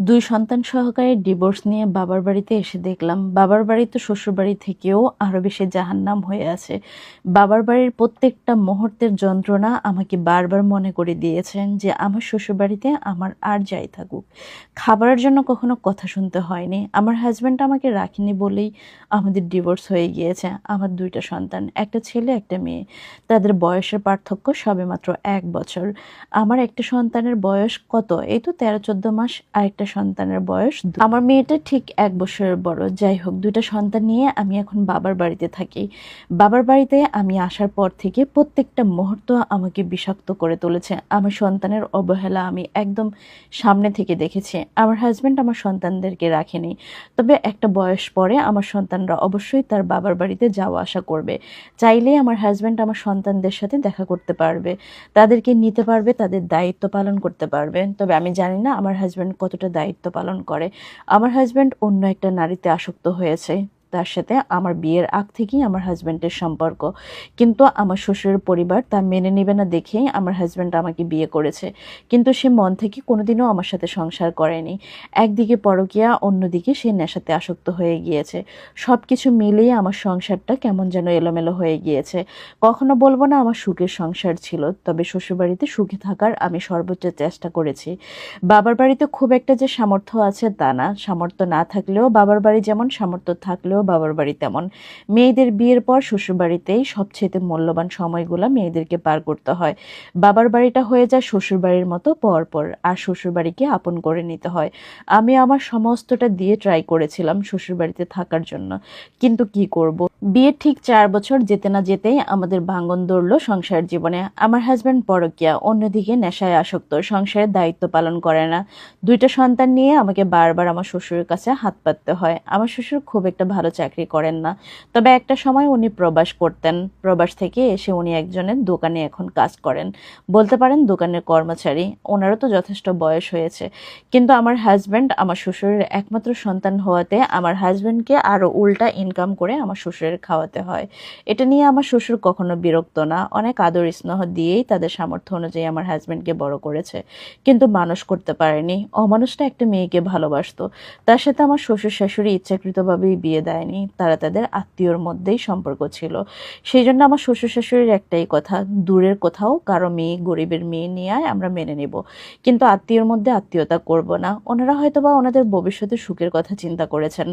দুই সন্তান সহকারে ডিভোর্স নিয়ে বাবার বাড়িতে এসে দেখলাম, বাবার বাড়ি তো শ্বশুর বাড়ি থেকেও আরও বেশি জাহান্নাম হয়ে আছে। বাবার বাড়ির প্রত্যেকটা মুহূর্তের যন্ত্রণা আমাকে বারবার মনে করে দিয়েছেন যে আমার শ্বশুর বাড়িতে আমার আর যাই থাকুক। খাবারের জন্য কখনো কথা শুনতে হয়নি। আমার হাজব্যান্ড আমাকে রাখেনি বলেই আমাদের ডিভোর্স হয়ে গিয়েছে, আমার দুইটা সন্তান, একটা ছেলে, একটা মেয়ে। তাদের বয়সের পার্থক্য সবেমাত্র এক বছর। আমার একটা সন্তানের বয়স কত? এই তো তেরো চোদ্দ মাস আর একটা সন্তানের বয়স আমার মেয়েটা ঠিক এক বছরের বড়। যাই হোক, দুইটা সন্তান নিয়ে আমি এখন বাবার বাড়িতে থাকি। বাবার বাড়িতে আমি আসার পর থেকে প্রত্যেকটা মুহূর্ত আমাকে বিষাক্ত করে তুলেছে। আমার সন্তানের অবহেলা আমি একদম সামনে থেকে দেখেছি। আমার হাজব্যান্ড আমার সন্তানদেরকে রাখেনি। তবে একটা বয়স পরে আমার সন্তানরা অবশ্যই তার বাবার বাড়িতে যাওয়া আসা করবে। চাইলে আমার হাজব্যান্ড আমার সন্তানদের সাথে দেখা করতে পারবে। তাদেরকে নিতে পারবে, তাদের দায়িত্ব পালন করতে পারবে। তবে আমি জানি না আমার হাজব্যান্ড কতটা দায়িত্ব পালন করে। আমার হাজব্যান্ড অন্য একটা নারীতে আসক্ত হয়েছে। তার সাথে আমার বিয়ের আগ থেকেই আমার হাজব্যান্ডের সম্পর্ক। কিন্তু আমার শ্বশুরের পরিবার তা মেনে নেবে না দেখেই আমার হাজব্যান্ড আমাকে বিয়ে করেছে। কিন্তু সে মন থেকে কোনোদিনও আমার সাথে সংসার করেনি। একদিকে পরকিয়া, অন্যদিকে সে নেশাতে আসক্ত হয়ে গিয়েছে। সব কিছু মিলিয়ে আমার সংসারটা কেমন যেন এলোমেলো হয়ে গিয়েছে। কখনো বলব না আমার সুখের সংসার ছিল, তবে শ্বশুরবাড়িতে সুখে থাকার আমি সর্বোচ্চ চেষ্টা করেছি। বাবার বাড়িতে খুব একটা যে সামর্থ্য আছে তা না। সামর্থ্য না থাকলেও বাবার বাড়ি যেমন সামর্থ্য থাকলেও বাবার বাড়ি তেমন। মেয়েদের বিয়ের পর শ্বশুরবাড়িতেই সবচেয়ে মূল্যবান সময়গুলো মেয়েদেরকে পার করতে হয়। বাবার বাড়িটা হয়ে যায় শ্বশুরবাড়ির মতো পর পর আর শ্বশুরবাড়িকে আপন করে নিতে হয়। আমি আমার সমস্তটা দিয়ে ট্রাই করেছিলাম শ্বশুরবাড়িতে থাকার জন্য। কিন্তু কি করব? বিয়ের ঠিক চার বছর যেতে না যেতেই আমাদের ভাঙ্গন ধরলো সংসার জীবনে। আমার হাজব্যান্ড পরকিয়া, অন্যদিকে নেশায় আসক্ত, সংসারের দায়িত্ব পালন করে না। দুইটা সন্তান নিয়ে আমাকে বারবার আমার শ্বশুরের কাছে হাত পাততে হয়। আমার শ্বশুর খুব একটা ভালো চাকরি করেন না। তবে একটা সময় উনি প্রবাস করতেন। প্রবাস থেকে এসে উনি একজনের দোকানে এখন কাজ করেন। বলতে পারেন দোকানের কর্মচারী। ওনারও তো যথেষ্ট বয়স হয়েছে। কিন্তু আমার হাজব্যান্ড আমার শ্বশুরের একমাত্র সন্তান হওয়াতে আমার হাজব্যান্ডকে আরও উল্টা ইনকাম করে আমার শ্বশুরের খাওয়াতে হয়। এটা নিয়ে আমার শ্বশুর কখনো বিরক্ত না। অনেক আদর স্নেহ দিয়েই তাদের সামর্থ্য অনুযায়ী আমার হাজব্যান্ডকে বড় করেছে। কিন্তু মানুষ করতে পারেনি। অমানুষটা একটা মেয়েকে ভালোবাসতো। তার সাথে আমার শ্বশুর শাশুড়ি ইচ্ছাকৃতভাবেই বিয়ে দেয়নি তারা তাদের আত্মীয়র মধ্যেই সম্পর্ক ছিল। সেই জন্য আমার শ্বশুর শাশুড়ির একটাই কথা, দূরের কোথাও কারও মেয়ে, গরিবের মেয়ে নিয়ে আমরা মেনে নেব। কিন্তু আত্মীয়র মধ্যে আত্মীয়তা করব না। ওনারা হয়তো বা ওনাদের ভবিষ্যতে সুখের কথা চিন্তা করেছেন,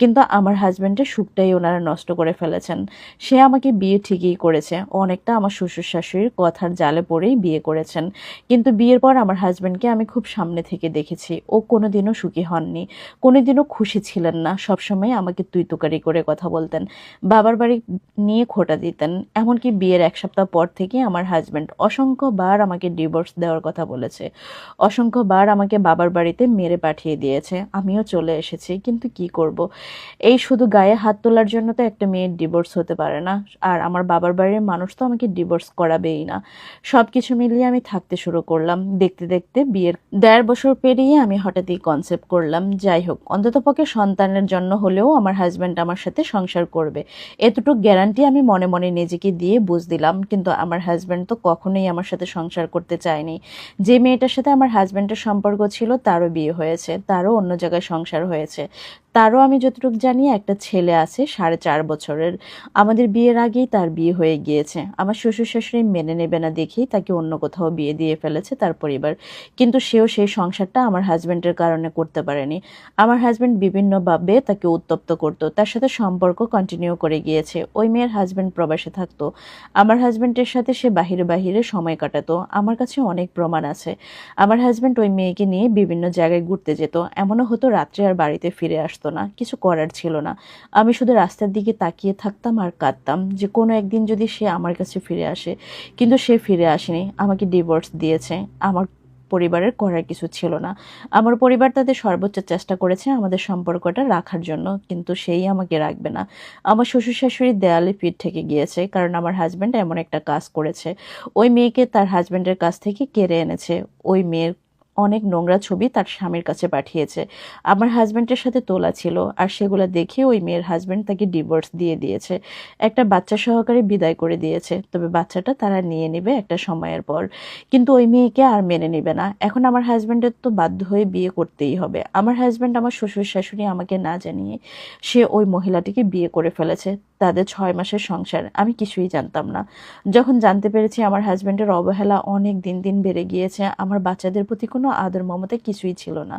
কিন্তু আমার হাজব্যান্ডের সুখটাই ওনারা নষ্ট করে ফেলেছেন। সে আমাকে বিয়ে ঠিকই করেছে, অনেকটা আমার শ্বশুর শাশুড়ির কথার জালে পড়েই বিয়ে করেছেন। কিন্তু বিয়ের পর আমার হাজব্যান্ডকে আমি খুব সামনে থেকে দেখেছি, ও কোনোদিনও সুখী হননি, কোনোদিনও খুশি ছিলেন না, সবসময় আমাকে তুই তুকারি করে কথা বলতেন, বাবার বাড়ি নিয়ে খোটা দিতেন, এমনকি বিয়ের এক সপ্তাহ পর থেকে আমার হাজব্যান্ড অসংখ্যবার আমাকে ডিভোর্স দেওয়ার কথা বলেছে অসংখ্যবার আমাকে বাবার বাড়িতে মেরে পাঠিয়ে দিয়েছে, আমিও চলে এসেছি, কিন্তু কি করব? এই শুধু গায়ে হাত তোলার জন্য তো একটা মেয়ের ডিভোর্স হতে পারে না, আর আমার বাবার বাড়ির মানুষ তো আমাকে ডিভোর্স করাবেই না সব কিছু মিলিয়ে আমি থাকতে শুরু করলাম, দেখতে দেখতে বিয়ের দেড় বছর পেরিয়ে আমি হঠাৎই কনসেপ্ট করলাম, যাই হোক, অন্ততপক্ষে সন্তানের জন্য হলেও আমার হাজব্যান্ড আমার সাথে সংসার করবে। এতটুকু গ্যারান্টি আমি মনে মনে নিজেকে দিয়ে বুঝ দিলাম, কিন্তু আমার হাজব্যান্ড তো কখনোই আমার সাথে সংসার করতে চায়নি। যে মেয়েটার সাথে আমার হাজব্যান্ডের সম্পর্ক ছিল, তারও বিয়ে হয়েছে, তারও অন্য জায়গায় সংসার হয়েছে। তারও আমি যতটুকু জানি, একটা ছেলে আছে, সাড়ে চার বছরের। আমাদের বিয়ের আগেই তার বিয়ে হয়ে গিয়েছে। আমার শ্বশুর শাশুড়ি মেনে নেবে না দেখেই তাকে অন্য কোথাও বিয়ে দিয়ে ফেলেছে তার পরিবার। কিন্তু সেও সেই সংসারটা আমার হাজব্যান্ডের কারণে করতে পারেনি। আমার হাজব্যান্ড বিভিন্নভাবে তাকে উত্তপ্ত করতো, তার সাথে সম্পর্ক কন্টিনিউ করে গিয়েছে। ওই মেয়ের হাজব্যান্ড প্রবাসে থাকতো। আমার হাজব্যান্ডের সাথে সে বাহিরে বাহিরে সময় কাটাতো। আমার কাছে অনেক প্রমাণ আছে। আমার হাজব্যান্ড ওই মেয়েকে নিয়ে বিভিন্ন জায়গায় ঘুরতে যেত। এমনও হতো রাত্রে আর বাড়িতে ফিরে আসতো। না, কিছু করার ছিল না। আমি শুধু রাস্তার দিকে তাকিয়ে থাকতাম আর কাঁদতাম যে কোনো একদিন যদি সে আমার কাছে ফিরে আসে। কিন্তু সে ফিরে আসেনি, আমাকে ডিভোর্স দিয়েছে। আমার পরিবারের করার কিছু ছিল না। আমার পরিবার তাদের সর্বোচ্চ চেষ্টা করেছে আমাদের সম্পর্কটা রাখার জন্য, কিন্তু সেই আমাকে রাখবে না। আমার শ্বশুর শাশুড়ি দেয়ালে পিঠ থেকে গিয়েছে, কারণ আমার হাজব্যান্ড এমন একটা কাজ করেছে। ওই মেয়েকে তার হাজব্যান্ডের কাছ থেকে কেড়ে এনেছে। ওই মেয়ের অনেক নোংরা ছবি তার স্বামীর কাছে পাঠিয়েছে। আমার হাজব্যান্ডের সাথে তোলা ছিল আর সেগুলো দেখে ওই মেয়ের হাজব্যান্ড তাকে ডিভোর্স দিয়ে দিয়েছে। একটা বাচ্চা সহকারে বিদায় করে দিয়েছে, তবে বাচ্চাটা তারা নিয়ে নেবে একটা সময়ের পর। কিন্তু ওই মেয়েকে আর মেনে নেবে না। এখন আমার হাজব্যান্ডের তো বাধ্য হয়ে বিয়ে করতেই হবে। আমার হাজব্যান্ড আমার শ্বশুর শাশুড়ি আমাকে না জানিয়ে সে ওই মহিলাটিকে বিয়ে করে ফেলেছে। তাদের ছয় মাসের সংসার, আমি কিছুই জানতাম না। যখন জানতে পেরেছি আমার হাজব্যান্ডের অবহেলা অনেক দিন দিন বেড়ে গিয়েছে, আমার বাচ্চাদের প্রতি কোনো আদর মমতা কিছুই ছিল না।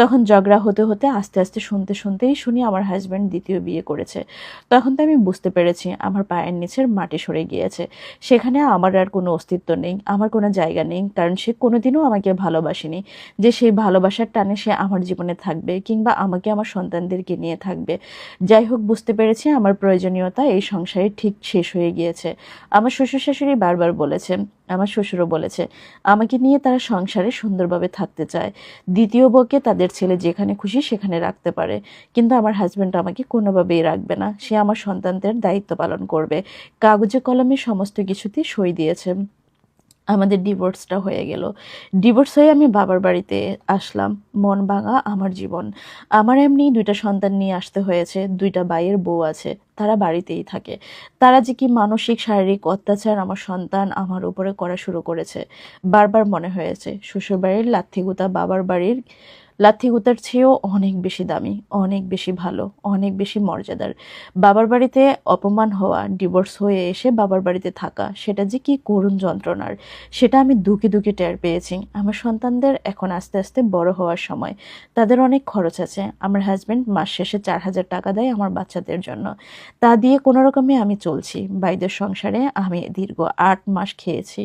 তখন ঝগড়া হতে হতে আস্তে আস্তে শুনতে শুনতেই শুনি আমার হাজব্যান্ড দ্বিতীয় বিয়ে করেছে। তখন তো আমি বুঝতে পেরেছি আমার পায়ের নিচের মাটি সরে গিয়েছে। সেখানে আমার আর কোনো অস্তিত্ব নেই, আমার কোনো জায়গা নেই, কারণ সে কোনোদিনও আমাকে ভালোবাসেনি। যে সেই ভালোবাসার টানে সে আমার জীবনে থাকবে কিংবা আমাকে আমার সন্তানদেরকে নিয়ে থাকবে। যাই হোক, বুঝতে পেরেছি আমার প্রয়োজনীয়তা এই সংসারে ঠিক শেষ হয়ে গিয়েছে। আমার শ্বশুর শাশুড়ি বারবার বলেছে, আমার শ্বশুরও বলেছে, আমাকে নিয়ে তারা সংসারে সুন্দরভাবে থাকতে চায়। দ্বিতীয় বউকে তাদের ছেলে যেখানে খুশি সেখানে রাখতে পারে। কিন্তু আমার হাজব্যান্ড আমাকে কোনোভাবেই রাখবে না। সে আমার সন্তানদের দায়িত্ব পালন করবে। কাগজে কলমে সমস্ত কিছুতে সই দিয়েছে। আমাদের ডিভোর্সটা হয়ে গেল। ডিভোর্স হয়ে আমি বাবার বাড়িতে আসলাম। মন ভাঙা আমার জীবন। আমার এমনি দুইটা সন্তান নিয়ে আসতে হয়েছে। দুইটা বাইয়ের বউ আছে। তারা বাড়িতেই থাকে। তারা যে কি মানসিক, শারীরিক অত্যাচার আমার সন্তান আমার উপরে করা শুরু করেছে। বারবার মনে হয়েছে, শ্বশুরবাড়ির লাথিগুতা বাবার বাড়ির লাথিগুতার চেয়েও অনেক বেশি দামি, অনেক বেশি ভালো, অনেক বেশি মর্যাদার। বাবার বাড়িতে অপমান হওয়া ডিভোর্স হয়ে এসে বাবার বাড়িতে থাকা, সেটা যে কি করুণ যন্ত্রণার, সেটা আমি দুকে দুকে টের পেয়েছি। আমার সন্তানদের এখন আস্তে আস্তে বড় হওয়ার সময়। তাদের অনেক খরচ আছে। আমার হাজব্যান্ড মাস শেষে চার হাজার টাকা দেয় আমার বাচ্চাদের জন্য। তা দিয়ে কোনো রকমে আমি চলছি। বাইদের সংসারে আমি দীর্ঘ আট মাস খেয়েছি।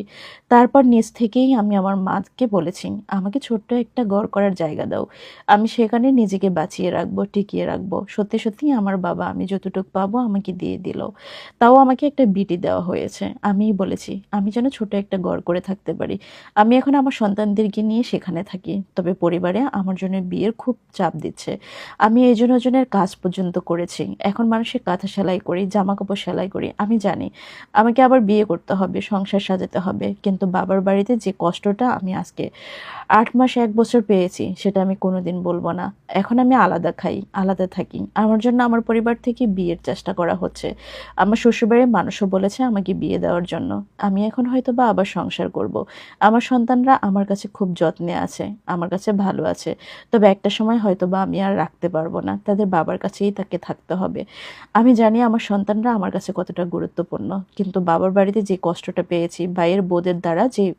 তারপর নিজ থেকেই আমি আমার মাকে বলেছি, আমাকে ছোট্ট একটা গড় করার জায়গা দাও। আমি সেখানে নিজেকে বাঁচিয়ে রাখব, টিকিয়ে রাখব। সত্যি সত্যি আমার বাবা আমি যতটুকু পাবো আমাকে দিয়ে দিল। তাও আমাকে একটা বিটি দেওয়া হয়েছে। আমিই বলেছি, আমি যেন ছোট একটা ঘর করে থাকতে পারি। আমি এখন আমার সন্তানদেরকে নিয়ে সেখানে থাকি। তবে পরিবারে আমার জন্য বিয়ের খুব চাপ দিচ্ছে। আমি এই জন্য জনের কাজ পর্যন্ত করেছি। এখন মানুষের কাঁথা সেলাই করি জামা কাপড় সেলাই করি। আমি জানি, আমাকে আবার বিয়ে করতে হবে, সংসার সাজাতে হবে। কিন্তু বাবার বাড়িতে যে কষ্টটা আমি আজকে আট মাস এক বছর পেয়েছি, সেটা আমি কোনোদিন বলব না। এখন আমি আলাদা খাই, আলাদা থাকি। আমার জন্য আমার পরিবার থেকে বিয়ের চেষ্টা করা হচ্ছে। আমার শ্বশুরবাড়ির মানুষও বলেছে আমাকে বিয়ে দেওয়ার জন্য। আমি এখন হয়তো বা আবার সংসার করব। আমার সন্তানরা আমার কাছে খুব যত্নে আছে, আমার কাছে ভালো আছে। তবে একটা সময় হয়তো বা আমি আর রাখতে পারব না। তাদের বাবার কাছেই তাকে থাকতে হবে। আমি জানি আমার সন্তানরা আমার কাছে কতটা গুরুত্বপূর্ণ। কিন্তু বাবার বাড়িতে যে কষ্টটা পেয়েছি, ভাইয়ের বোদের দ্বারা যে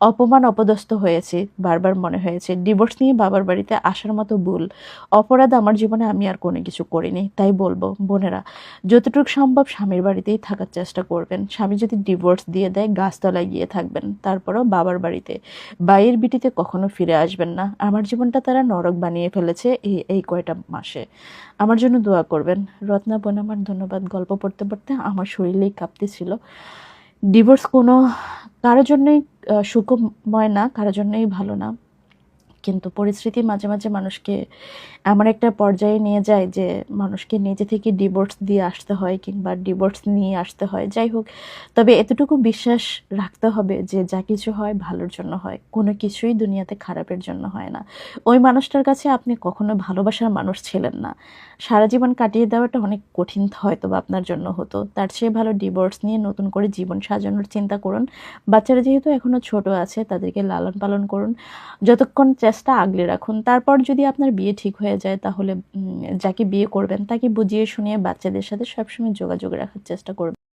অপমান, অপদস্থ হয়েছে, বারবার মনে হয়েছে ডিভোর্স নিয়ে বাবার বাড়িতে আসার মতো ভুল। অপরাধ আমার জীবনে আমি আর কোনো কিছু করিনি, তাই বলব। বোনেরা, যতটুকু সম্ভব স্বামীর বাড়িতেই থাকার চেষ্টা করবেন। স্বামী যদি ডিভোর্স দিয়ে দেয়, গাছতলায় গিয়ে থাকবেন। তারপরও বাবার বাড়িতে বাইয়ের বিটিতে কখনো ফিরে আসবেন না। আমার জীবনটা তারা নরক বানিয়ে ফেলেছে এই এই কয়টা মাসে। আমার জন্য দোয়া করবেন। রত্না বোন আমার ধন্যবাদ। গল্প পড়তে পড়তে আমার শরীরেই কাঁপতেছিল। ডিভোর্স কোনো, কারোর জন্যই সুখময় না, কারোর জন্যই ভালো না। কিন্তু পরিস্থিতি মাঝে মাঝে মানুষকে এমন একটা পর্যায়ে নিয়ে যায় যে মানুষকে নিজে থেকে ডিভোর্স দিয়ে আসতে হয় কিংবা ডিভোর্স নিয়ে আসতে হয়। যাই হোক, তবে এতটুকু বিশ্বাস রাখতে হবে যে যা কিছু হয় ভালোর জন্য হয়, কোনো কিছুই দুনিয়াতে খারাপের জন্য হয় না। ওই মানুষটার কাছে আপনি কখনো ভালোবাসার মানুষ ছিলেন না। সারা জীবন কাটিয়ে দেওয়াটা অনেক কঠিন হয়তো বা আপনার জন্য হতো। তার চেয়ে ভালো ডিভোর্স নিয়ে নতুন করে জীবন সাজানোর চিন্তা করুন। বাচ্চারা যেহেতু এখনও ছোট আছে, তাদেরকে লালন পালন করুন। যতক্ষণ চেষ্টা আগলে রাখুন। তারপর যদি আপনার বিয়ে ঠিক হয়ে যায়, তাহলে যাকে বিয়ে করবেন, তাকে বুঝিয়ে শুনিয়ে বাচ্চাদের সাথে সবসময় যোগাযোগ রাখার চেষ্টা করবেন।